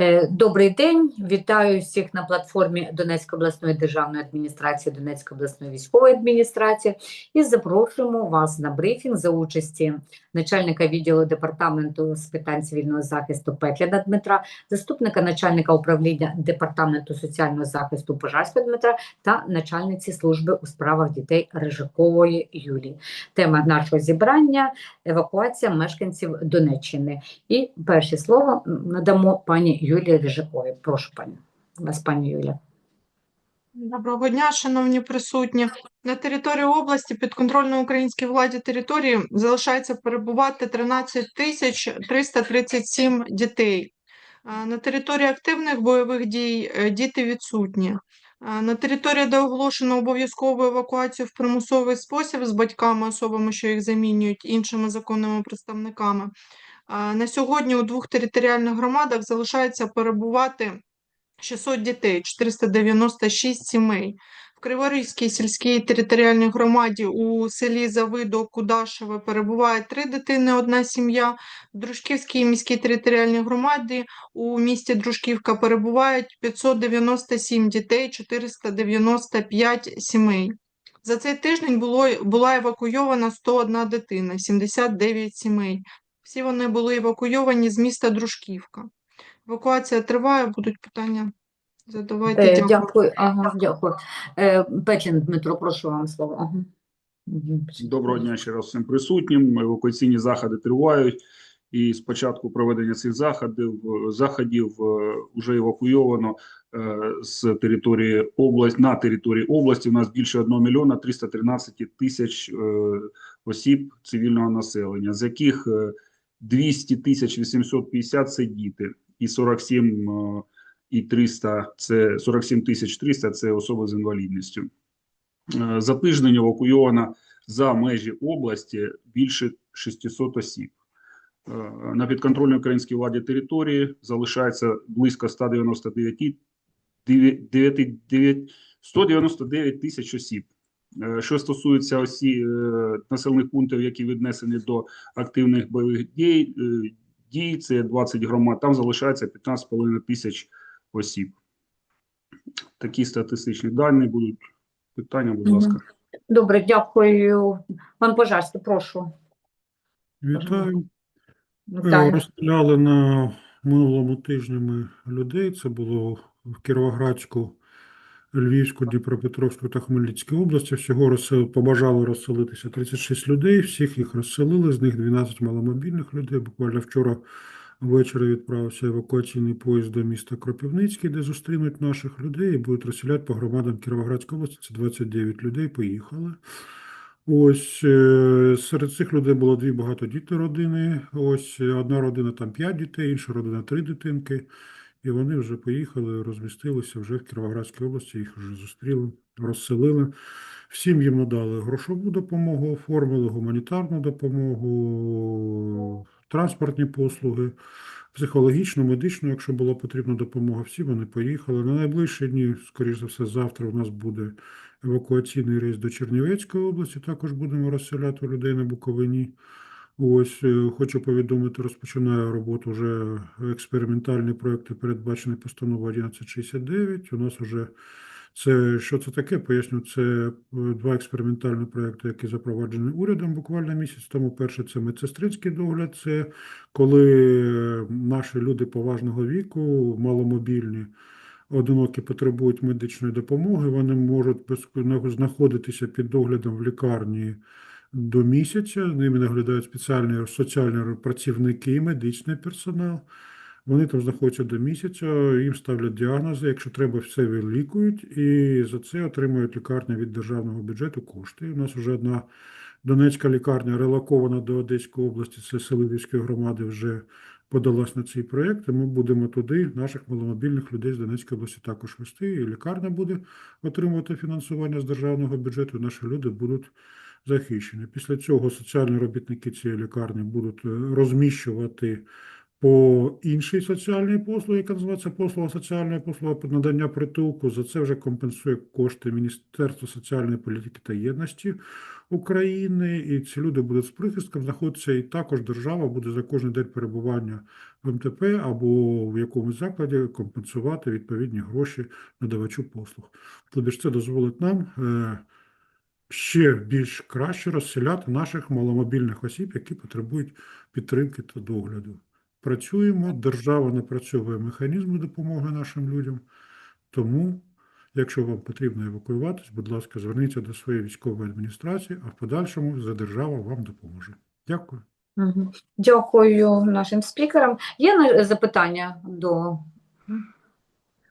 Е, Добрий день, вітаю всіх на платформі Донецької обласної державної адміністрації, Донецької обласної військової адміністрації і запрошуємо вас на брифінг за участі начальника відділу департаменту з питань цивільного захисту Петляна Дмитра, заступника начальника управління департаменту соціального захисту Пожарського Дмитра та начальниці служби у справах дітей Рижакової Юлії. Тема нашого зібрання евакуація мешканців Донеччини. І перше слово надамо пані Юлії Рижаковій. Прошу пані вас, пані Юля. Доброго дня, шановні присутні. На території області підконтрольної українській владі території залишається перебувати 13 тисяч 337 дітей. На території активних бойових дій е, діти відсутні. На території, де оголошено обов'язкову евакуацію в примусовий спосіб з батьками, особами, що їх замінюють, іншими законними представниками. На сьогодні у двох територіальних громадах залишається перебувати 600 дітей, 496 сімей. В Криворізькій сільській територіальній громаді у селі Завидо Кудашеве перебуває три дитини, одна сім'я. В Дружківській міській територіальній громаді у місті Дружківка перебувають 597 дітей, 495 сімей. За цей тиждень було, була евакуйована 101 дитина, 79 сімей. Всі вони були евакуйовані з міста Дружківка. Евакуація триває, будуть питання. Задавайте, Е, дякую. Дякую. Ага, дякую. Е, Петлін Дмитро, прошу вам слово. Ага. Доброго дня ще раз всім присутнім. Евакуаційні заходи тривають. І з початку проведення цих заходів заходів вже евакуйовано е, з території області на території області. У нас більше 1 мільйона 313 тисяч осіб цивільного населення, з яких 200 тисяч 850 – це діти, і 47 е, і 300 – це 47 тисяч 300 – це особи з інвалідністю. Е, За тиждень евакуйовано за межі області більше 600 осіб. Е, На підконтрольній українській владі території залишається близько 199, 9, 9, 199 тисяч осіб. Е, Що стосується осі, е, населених пунктів, які віднесені до активних бойових дій, е, дій, це 20 громад, там залишається 15,5 тисяч осіб. Такі статистичні дані будуть. Питання, будь ласка. Добре, дякую. Пан Пожарський, прошу. Вітаю. Вітаю. Розстріляли на минулому тижні ми людей. Це було в Кіровоградську, Львівську, Дніпропетровську та Хмельницькій області. Всього розсел... побажало розселитися 36 людей. Всіх їх розселили, з них 12 маломобільних людей. Буквально вчора ввечері відправився евакуаційний поїзд до міста Кропивницький, де зустрінуть наших людей і будуть розселяти по громадам Кіровоградської області. Це 29 людей поїхали. Ось е, серед цих людей було дві багатодітні родини. Ось е, одна родина там п'ять дітей, інша родина три дитинки. І вони вже поїхали, розмістилися вже в Кіровоградській області, їх вже зустріли, розселили. Всім їм надали грошову допомогу, оформили гуманітарну допомогу, транспортні послуги, психологічну, медичну, якщо була потрібна допомога. Всі вони поїхали. На найближчі дні, скоріш за все, завтра у нас буде евакуаційний рейс до Чернівецької області. Також будемо розселяти людей на Буковині. Ось е, хочу повідомити, розпочинає роботу вже експериментальні проекти, передбачені постановою 1169. У нас вже це що це таке? Поясню, це е, два експериментальні проекти, які запроваджені урядом буквально місяць тому. Перше це медсестринський догляд. Це коли е, наші люди поважного віку, маломобільні, одинокі потребують медичної допомоги. Вони можуть знаходитися під доглядом в лікарні до місяця. Ними наглядають спеціальні соціальні працівники, медичний персонал. Вони там знаходяться до місяця, їм ставлять діагнози, якщо треба, все вилікують, і за це отримують лікарня від державного бюджету кошти. У нас вже одна Донецька лікарня релокована до Одеської області, це Селивівської громади, вже подалась на цей проєкт, ми будемо туди наших маломобільних людей з Донецької області також вести. І лікарня буде отримувати фінансування з державного бюджету, наші люди будуть захищені. Після цього соціальні робітники цієї лікарні будуть е, розміщувати по іншій соціальній послугі, яка називається послуга соціальної послуги по надання притулку. За це вже компенсує кошти Міністерства соціальної політики та єдності України. І ці люди будуть з прихистком знаходитися, і також держава буде за кожен день перебування в МТП або в якомусь закладі компенсувати відповідні гроші надавачу послуг. Тобто ж це дозволить нам е, ще більш краще розселяти наших маломобільних осіб, які потребують підтримки та догляду. Працюємо, держава напрацьовує механізми допомоги нашим людям. Тому, якщо вам потрібно евакуюватись, будь ласка, зверніться до своєї військової адміністрації, а в подальшому за держава вам допоможе. Дякую. Дякую нашим спікерам. Є запитання до.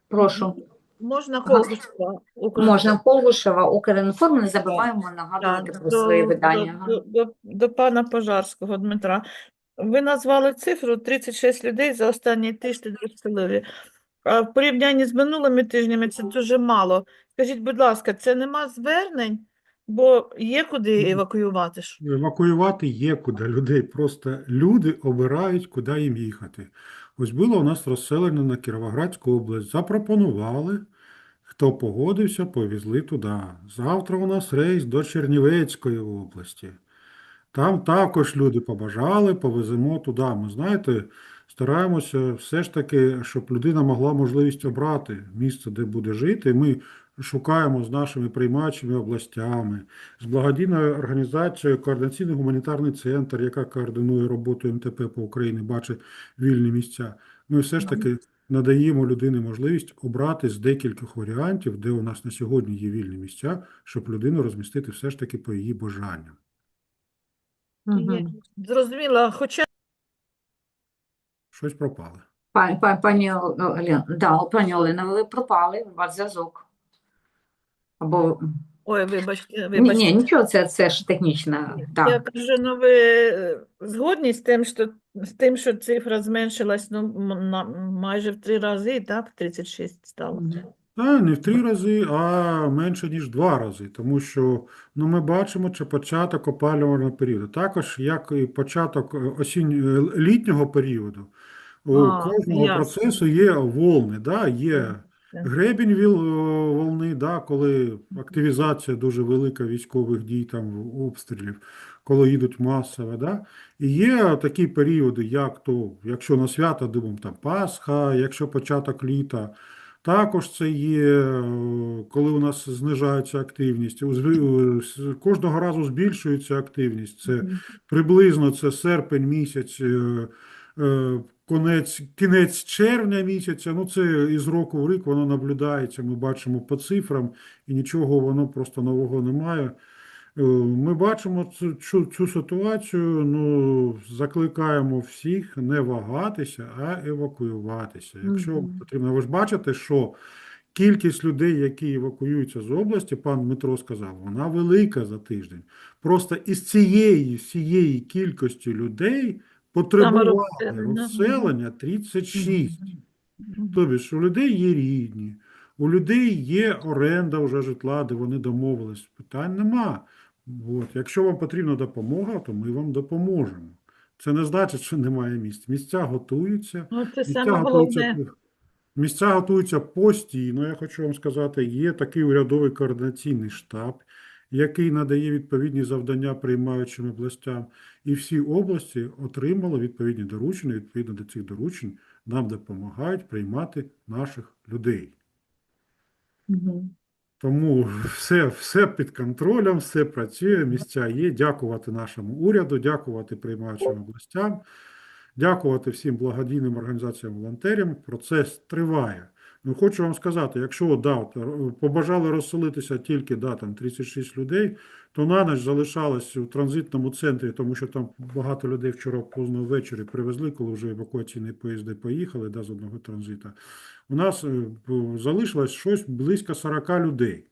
Прошу, Можна Ага. Колгушева? можна Колгушева, Укрінформ, не забуваємо Так, нагадувати про до- свої видання. До, до, до пана Пожарського Дмитра. Ви назвали цифру 36 людей за останній тиждень розселили. А в порівнянні з минулими тижнями це дуже мало. Скажіть, будь ласка, це нема звернень? Бо є куди евакуювати ж? Евакуювати є куди людей. Просто люди обирають, куди їм їхати. Ось було у нас розселення на Кіровоградську область. Запропонували, хто погодився, повезли туди. Завтра у нас рейс до Чернівецької області. Там також люди побажали, повеземо туди. Ми знаєте, стараємося все ж таки, щоб людина могла можливість обрати місце, де буде жити. Ми шукаємо з нашими приймаючими областями, з благодійною організацією Координаційний гуманітарний центр, яка координує роботу МТП по Україні, бачить вільні місця. Ми все ж таки надаємо людині можливість обрати з декількох варіантів, де у нас на сьогодні є вільні місця, щоб людину розмістити все ж таки по її бажанням. Мгм. Зрозуміла, хоча Щось пропало. Пані, пані, пані, Ол- Олен- да, пані Олена, ви пропали, у вас зв'язок. Або ой, вибачте, ні, вибачте. ні, нічого, це, це ж технічна. Я Так. кажу, ну ви е, згодні з тим, що з тим, що цифра зменшилась ну, на майже в три рази, так? 36 стало. Та не в три рази, а менше ніж два рази, тому що ну, ми бачимо, що початок опалювального періоду. Також як і початок осінньо літнього періоду, у А, кожного ясно. процесу є волни, да, є Так. Гребінь віл, волни, да, коли активізація дуже велика військових дій, там обстрілів, коли їдуть масово. Да. І є такі періоди, як то, якщо на свято думаємо, там Пасха, якщо початок літа. Також це є, е, коли у нас знижається активність. Кожного разу збільшується активність. Це приблизно це серпень місяць, е, е, конець, кінець червня місяця. Ну, це із року в рік воно наблюдається. Ми бачимо по цифрам, і нічого воно просто нового немає. Е, Ми бачимо цю, цю, цю ситуацію, ну, закликаємо всіх не вагатися, а евакуюватися. Якщо потрібно, ви ж бачите, що кількість людей, які евакуюються з області, пан Дмитро сказав, вона велика за тиждень. Просто із цієї всієї кількості людей потребувало розселення. розселення 36. Мгм. Тобто, що у людей є рідні, у людей є оренда вже житла, де вони домовились. Питань нема. От. Якщо вам потрібна допомога, то ми вам допоможемо. Це не значить, що немає місць. Місця готуються. Ну, це Місця саме готуються, головне. місця готуються постійно, я хочу вам сказати. Є такий урядовий координаційний штаб, який надає відповідні завдання приймаючим областям. І всі області отримали відповідні доручення. Відповідно до цих доручень нам допомагають приймати наших людей. Тому все, все під контролем, все працює, місця є. Дякувати нашому уряду, дякувати приймаючим областям, дякувати всім благодійним організаціям волонтерам. Процес триває. Ну, хочу вам сказати, якщо да, побажали розселитися тільки да, там, 36 людей, то на ніч залишалось у транзитному центрі, тому що там багато людей вчора поздно ввечері привезли, коли вже евакуаційні поїзди поїхали да, з одного транзита. У нас е, залишилось щось близько 40 людей.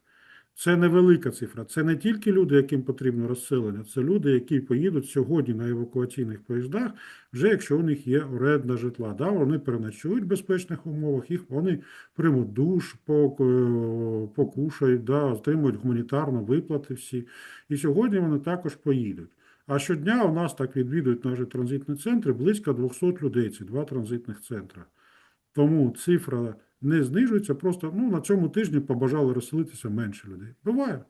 Це невелика цифра. Це не тільки люди, яким потрібно розселення, це люди, які поїдуть сьогодні на евакуаційних поїздах, вже якщо у них є оренда житла. Да, вони переночують в безпечних умовах, їх вони приймуть душ, е, покушають, да, отримують гуманітарну виплати всі. І сьогодні вони також поїдуть. А щодня у нас так відвідують наші транзитні центри близько 200 людей. Це два транзитних центри. Тому цифра не знижується, просто ну, на цьому тижні побажали розселитися менше людей. Буває.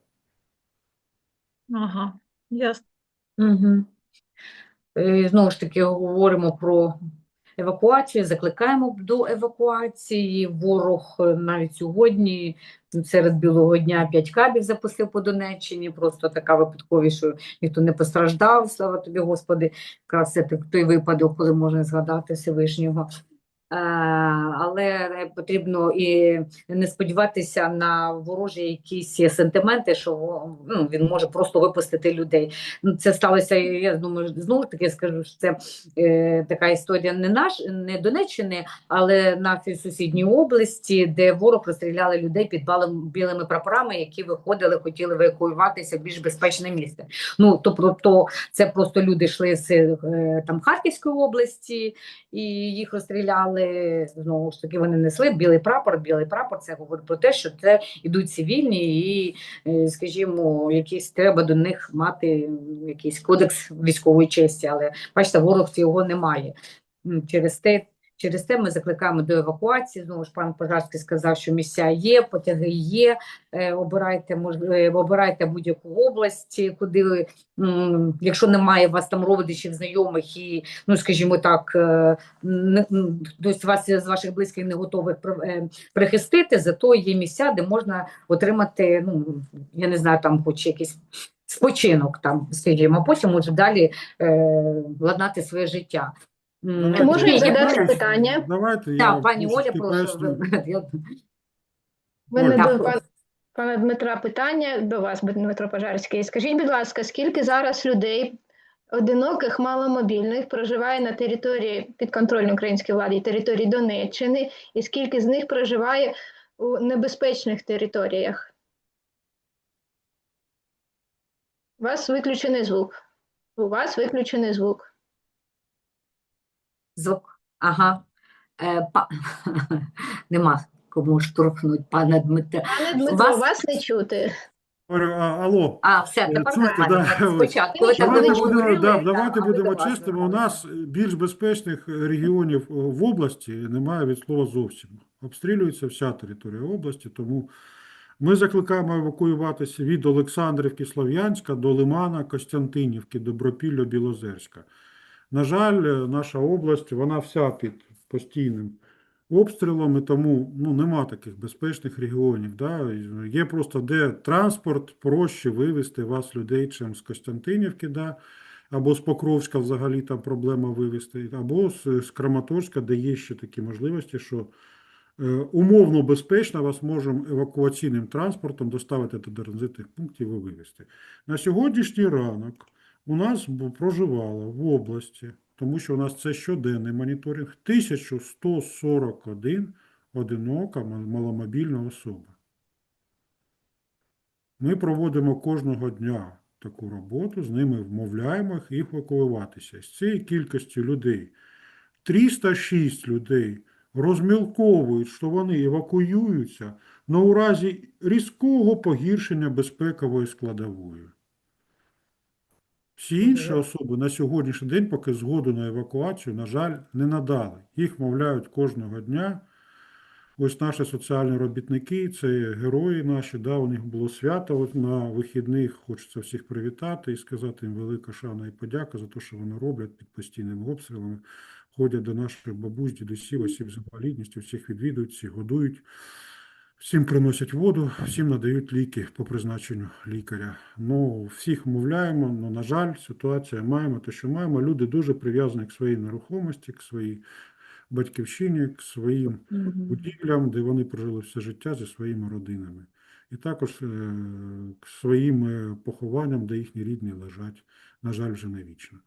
Ага, ясно. Угу. Знову ж таки, говоримо про евакуацію, закликаємо до евакуації. Ворог е, навіть сьогодні серед білого дня 5 кабів запустив по Донеччині. Просто така випадковість, що ніхто не постраждав, слава тобі, Господи. Якраз це той випадок, коли можна згадати Всевишнього. Е, Але потрібно і не сподіватися на ворожі якісь сентименти, що ну, він може просто випустити людей. Ну, Це сталося, я думаю, знову таки скажу, що це е, така історія не наш, не Донеччини, але на сусідній області, де ворог розстріляли людей під балом, білими прапорами, які виходили, хотіли евакуюватися в більш безпечне місце. Ну тобто, це просто люди йшли з е, там Харківської області і їх розстріляли. Знову ж таки, вони несли білий прапор. Білий прапор це говорить про те, що це ідуть цивільні, і, е, скажімо, якісь треба до них мати якийсь кодекс військової честі. Але бачите, ворог цього немає. Через те, через те ми закликаємо до евакуації. Знову ж пан Пожарський сказав, що місця є, потяги є. Е, Обирайте можливо, обирайте будь-яку область, куди ви, якщо немає вас там родичів, знайомих і ну скажімо так, е, хтось вас з ваших близьких не готових е, прихистити, зато є місця, де можна отримати, ну я не знаю, там хоч якийсь спочинок, там скажімо, а потім уже далі е, владнати своє життя. Давайте Можу я задати поясню. питання? Давайте я Так, пані Оля, трішки прошу. поясню. Я- мене Так, до прошу. пана, пана Дмитра питання до вас, Дмитро Пожарський. Скажіть, будь ласка, скільки зараз людей одиноких, маломобільних проживає на території підконтрольної українській владі, території Донеччини, і скільки з них проживає у небезпечних територіях? У вас виключений звук. У вас виключений звук. Звук. Ага. Е, па... Нема кому штурхнути, пане Дмитре. Пане Дмитро, Вас- вас не чути. А, Алло, А, все, Е, тепер чуєте, да, Спочатку ви так Давайте будемо, говорили, да, так, давайте а ви будемо до вас чесними. У нас більш безпечних регіонів е, в області немає від слова зовсім. Обстрілюється вся територія області, тому ми закликаємо евакуюватися від Олександрівки, Слов'янська до Лимана, Костянтинівки, Добропілля, Білозерська. На жаль, е, наша область, вона вся під постійним обстрілом, і тому ну, нема таких безпечних регіонів. Да? Є просто де транспорт проще вивезти вас, людей, чим з Костянтинівки, да? або з Покровська взагалі там проблема вивезти, або з, Краматорська, де є ще такі можливості, що е, умовно безпечно вас можемо евакуаційним транспортом доставити до транзитних пунктів і вивезти. На сьогоднішній ранок у нас проживало в області, тому що у нас це щоденний моніторинг, 1141 одинока маломобільна особа. Ми проводимо кожного дня таку роботу, з ними вмовляємо їх евакуюватися. З цієї кількості людей 306 людей розмілковують, що вони евакуюються на у разі різкого погіршення безпекової складової. Всі інші особи на сьогоднішній день поки згоду на евакуацію, на жаль, не надали. Їх мовляють кожного дня. Ось наші соціальні робітники, це герої наші, да, у них було свято от на вихідних. Хочеться всіх привітати і сказати їм велика шана і подяка за те, що вони роблять під постійними обстрілами. Ходять до наших бабусь, дідусів, осіб з інвалідністю, всіх відвідують, всіх годують, всім приносять воду, всім надають ліки по призначенню лікаря. Ну, всіх вмовляємо, але, на жаль, ситуація маємо те, що маємо. Люди дуже прив'язані к своїй нерухомості, к своїй батьківщині, к своїм будівлям, де вони прожили все життя зі своїми родинами. І також е, к своїм е, похованням, де їхні рідні лежать, на жаль, вже не вічно.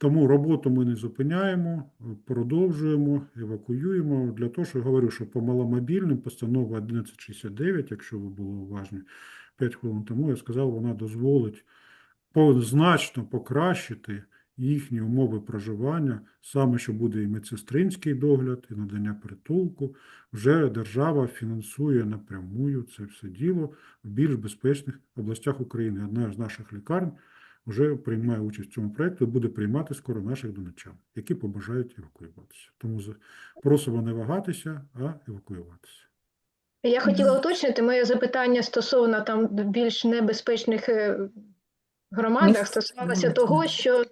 Тому роботу ми не зупиняємо, продовжуємо, евакуюємо. Для того, що я говорю, що по маломобільним постанова 1169, якщо ви були уважні 5 хвилин тому, я сказав, вона дозволить значно покращити їхні умови проживання, саме що буде і медсестринський догляд, і надання притулку. Вже держава фінансує напрямую це все діло в більш безпечних областях України. Одна з наших лікарень вже приймає участь в цьому проєкті і буде приймати скоро наших донечан, які побажають евакуюватися. Тому просимо не вагатися, а евакуюватися. Я хотіла уточнити моє запитання стосовно там більш небезпечних е, громадах, стосувалося того, що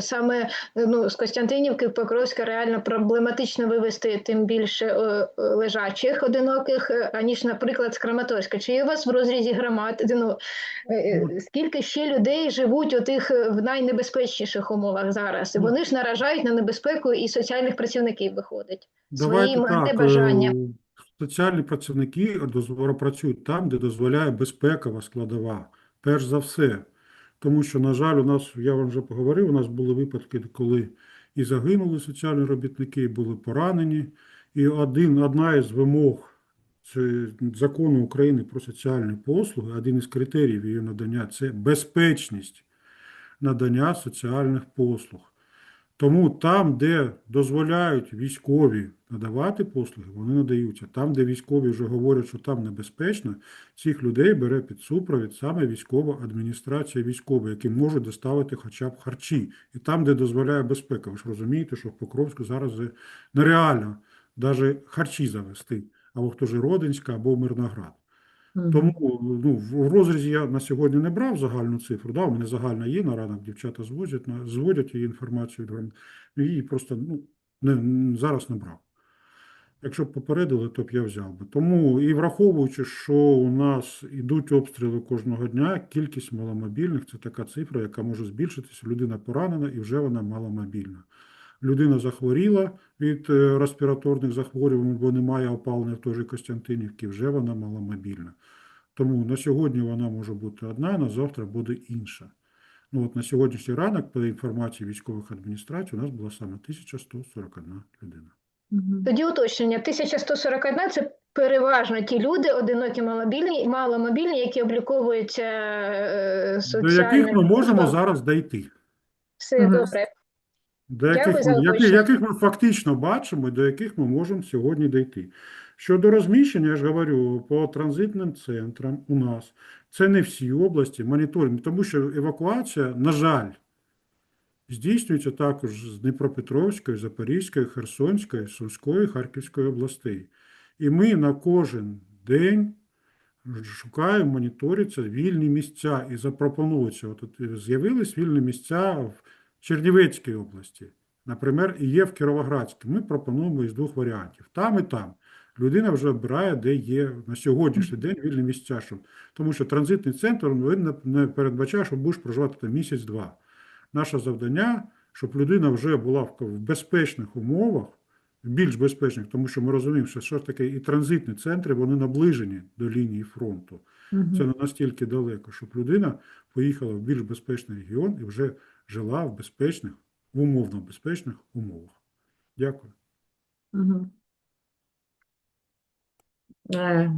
саме е, ну, з Костянтинівки в Покровська реально проблематично вивезти тим більше е, е, лежачих одиноких, е, аніж, наприклад, з Краматорська. Чи є у вас в розрізі громад? Ну, е, е, скільки ще людей живуть у тих е, в найнебезпечніших умовах зараз? І Ну. Вони ж наражають на небезпеку і соціальних працівників виходить. Давайте своїм так, небажанням. е, соціальні працівники працюють там, де дозволяє безпекова складова, перш за все. Тому що, на жаль, у нас, я вам вже поговорив, у нас були випадки, коли і загинули соціальні робітники, і були поранені. І один, одна із вимог закону України про соціальні послуги, один із критеріїв її надання це безпечність надання соціальних послуг. Тому там, де дозволяють військові надавати послуги, вони надаються. Там, де військові вже говорять, що там небезпечно, цих людей бере під супровід саме військова адміністрація військова, які можуть доставити хоча б харчі. І там, де дозволяє безпека. Ви ж розумієте, що в Покровську зараз нереально навіть харчі завести, або хто ж Родинська, або Мирноград. Тому ну, в розрізі я на сьогодні не брав загальну цифру. Да, у мене загальна є на ранок, дівчата звозять, на- зводять її інформацію. Її просто ну, не, зараз не брав. Якщо б попередили, то б я взяв би. Тому і враховуючи, що у нас йдуть обстріли кожного дня, кількість маломобільних це така цифра, яка може збільшитися. Людина поранена і вже вона маломобільна. Людина захворіла від е, респіраторних захворювань, бо немає опалення в той же Костянтинівці, вже вона маломобільна. Тому на сьогодні вона може бути одна, на завтра буде інша. Ну от на сьогоднішній ранок, по інформації військових адміністрацій, у нас була саме 1141 людина. Мгм. Тоді уточнення 1141 – це переважно ті люди, одинокі маломобільні, маломобільні, які обліковуються е, До соціальними яких ми можемо зараз дійти. Все Мгм. добре. До Дякую яких, за ми, яких, уточнення. яких ми фактично бачимо, і до яких ми можемо сьогодні дійти. Щодо розміщення, я ж говорю, по транзитним центрам у нас це не всі області, моніторинг, тому що евакуація, на жаль, здійснюється також з Дніпропетровської, Запорізької, Херсонської, Сумської, Харківської областей. І ми на кожен день шукаємо, моніторяться вільні місця і запропонуються. От, от з'явились вільні місця в Чернівецькій області, наприклад, і є в Кіровоградській. Ми пропонуємо із двох варіантів: там і там. Людина вже обирає, де є на сьогоднішній день вільні місця. Щоб, тому що транзитний центр він не передбачає, що будеш проживати там місяць-два. Наше завдання, щоб людина вже була в, безпечних умовах, в більш безпечних, тому що ми розуміємо, що все ж таки і транзитні центри вони наближені до лінії фронту. Мгм. Це не настільки далеко, щоб людина поїхала в більш безпечний регіон і вже жила в безпечних, в умовно безпечних умовах. Дякую. Е,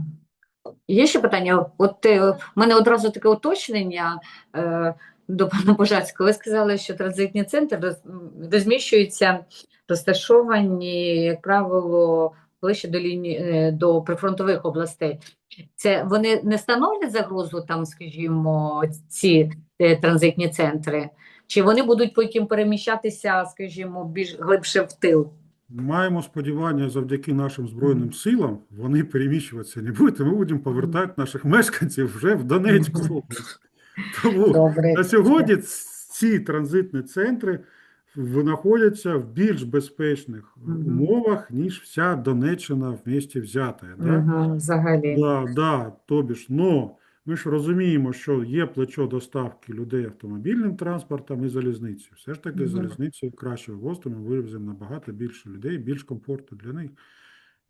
Є ще питання? От е, в мене одразу таке уточнення е, до пана Пожарського. Ви сказали, що транзитні центри розміщуються, розташовані, як правило, ближче до лінії е, до прифронтових областей. Це вони не становлять загрозу там, скажімо, ці е, транзитні центри? Чи вони будуть потім переміщатися, скажімо, більш глибше в тил? Маємо сподівання, завдяки нашим Збройним силам вони переміщуватися не будуть, і ми будемо повертати наших мешканців вже в Донецьку. Тому Добре. на сьогодні ці транзитні центри знаходяться в більш безпечних Мгм. умовах, ніж вся Донеччина в місті взята. Да? Ага, взагалі. Да, да, тобі ж, но ми ж розуміємо, що є плечо доставки людей автомобільним транспортом і залізницею. Все ж таки Мгм. залізницею краще вивозити, ми вивеземо набагато більше людей, більш комфорту для них.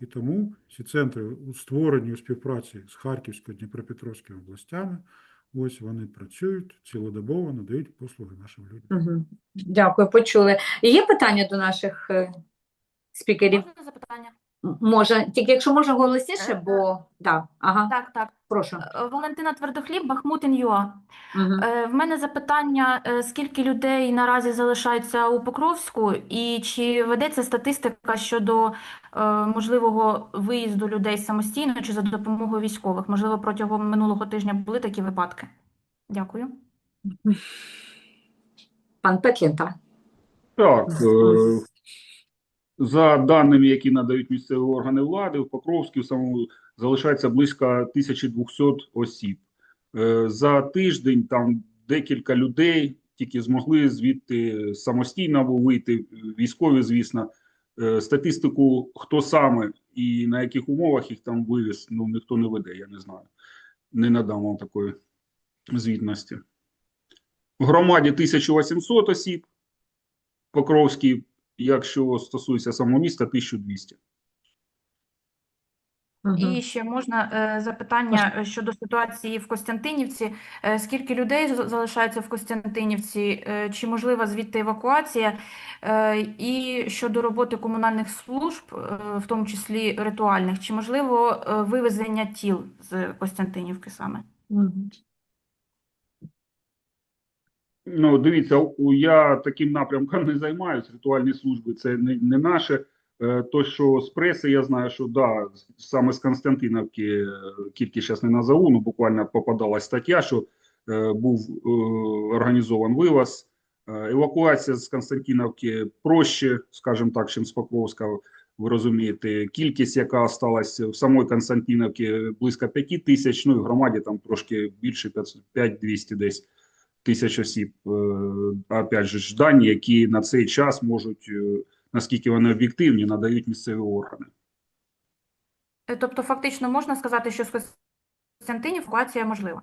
І тому ці центри створені у співпраці з Харківською, Дніпропетровською областями. Ось вони працюють цілодобово, надають послуги нашим людям. Угу. Дякую, почули. Є питання до наших е, спікерів? Можна запитання? Може, тільки якщо можна голосніше, Е, бо да, ага, Так, так. прошу. Е, Валентина Твердохліб, Бахмутин.ЮА. Мгм. Е, В мене запитання, скільки людей наразі залишається у Покровську, і чи ведеться статистика щодо можливого виїзду людей самостійно чи за допомогою військових? Можливо, протягом минулого тижня були такі випадки? Дякую. Пан Петлін, так? Так, за даними, які надають місцеві органи влади, в Покровській самому залишається близько 1200 осіб. Е, За тиждень там декілька людей тільки змогли звідти самостійно вийти, військові, звісно. Е, Статистику, хто саме і на яких умовах їх там вивіз, ну ніхто не веде, я не знаю. Не надам вам такої звітності. В громаді 1800 осіб, Покровський, якщо стосується самого міста, 1200. Мгм. І ще можна е, запитання е, щодо ситуації в Костянтинівці. Е, Скільки людей залишається в Костянтинівці? Е, Чи можлива звідти евакуація? Е, І щодо роботи комунальних служб, е, в тому числі ритуальних, чи можливо е, вивезення тіл з Костянтинівки саме? Мгм. Ну, дивіться, я таким напрямком не займаюся. Ритуальні служби це не, не наше. Е, То, що з преси, я знаю, що да, саме з Константиновки, е, кількість зараз не назову, ну буквально попадалась стаття, що е, був е, організован вивоз. Е, евакуація з Константиновки проще, скажімо так, ніж з Покровська. Ви розумієте, кількість, яка осталась в самої Константиновці, близько 5 тисяч, ну і в громаді там трошки більше 5-200 десь тисяч осіб. Е, Опять же, ж, дані, які на цей час можуть, е, наскільки вони об'єктивні, надають місцеві органи. Е, Тобто, фактично можна сказати, що з Костянтинів евакуація можлива?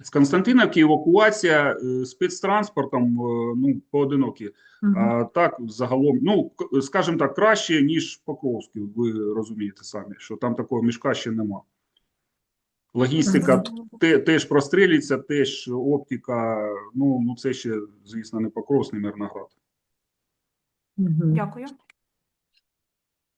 З Константиновки евакуація спецтранспортом, ну, поодинокі. Мгм. А так, загалом, ну, скажімо так, краще, ніж Покровський, ви розумієте самі, що там такого мішка ще нема. Логістика те, теж прострілюється, теж оптика, ну, ну це ще, звісно, не Покровський, не Мирноград. Дякую.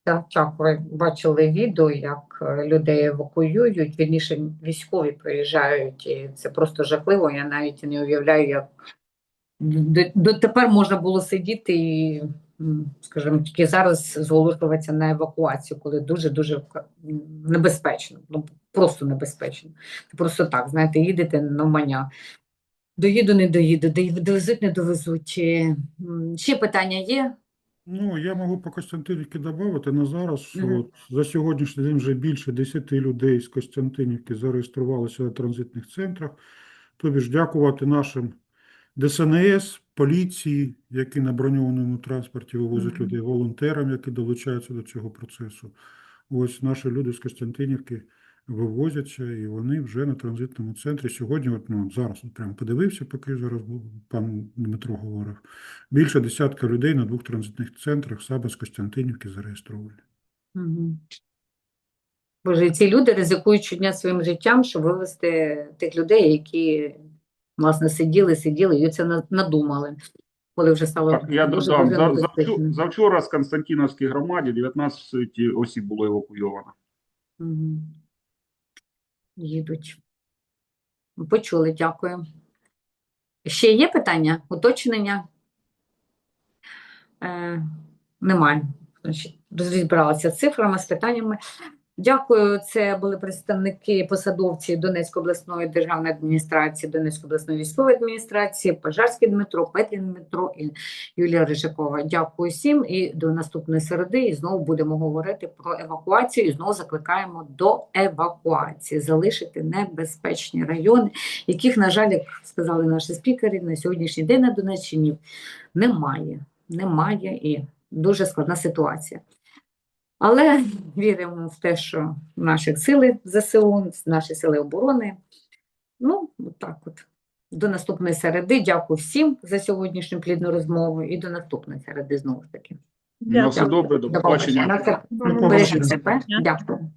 Так, так, ви бачили відео, як е, людей евакуюють, вірніше військові приїжджають, і це просто жахливо. Я навіть не уявляю, як дотепер можна було сидіти і, скажімо, тільки зараз зголошуватися на евакуацію, коли дуже-дуже небезпечно, ну просто небезпечно. Це просто так, знаєте, їдете на маня. Доїду, не доїду, довезуть, не довезуть. Ще питання є? Ну, я можу по Костянтинівці додати на зараз, Мгм. от за сьогоднішній день вже більше 10 людей з Костянтинівки зареєструвалися на транзитних центрах. Тобі ж дякувати нашим ДСНС, поліції, які на броньованому транспорті вивозять людей, волонтерам, які долучаються до цього процесу. Ось наші люди з Костянтинівки вивозяться, і вони вже на транзитному центрі. Сьогодні, от, ну, зараз от прямо подивився, поки зараз пан Дмитро говорив. Більше десятка людей на двох транзитних центрах саме з Костянтинівки зареєстровані. Мгм. Боже, ці люди ризикують щодня своїм життям, щоб вивезти тих людей, які, власне, сиділи, сиділи і це надумали, коли вже стало Так, я додам, за, небезпечно. завчу- завчора з Константиновській громаді 19 осіб було евакуйовано. Мгм. Їдуть. Почули, дякую. Ще є питання, уточнення? Е, немає. Розібралася цифрами, з питаннями. Дякую. Це були представники посадовці Донецької обласної державної адміністрації, Донецької обласної військової адміністрації, Пожарський Дмитро, Петлін Дмитро і Юлія Рижакова. Дякую всім і до наступної середи. І знову будемо говорити про евакуацію. І знову закликаємо до евакуації, залишити небезпечні райони, яких, на жаль, як сказали наші спікери, на сьогоднішній день на Донеччині немає. Немає і дуже складна ситуація. Але віримо в те, що наші сили ЗСУ, наші сили оборони. Ну, от так от. До наступної середи. Дякую всім за сьогоднішню плідну розмову і до наступної середи знову ж таки. На все добре, до побачення. себе. Дякую.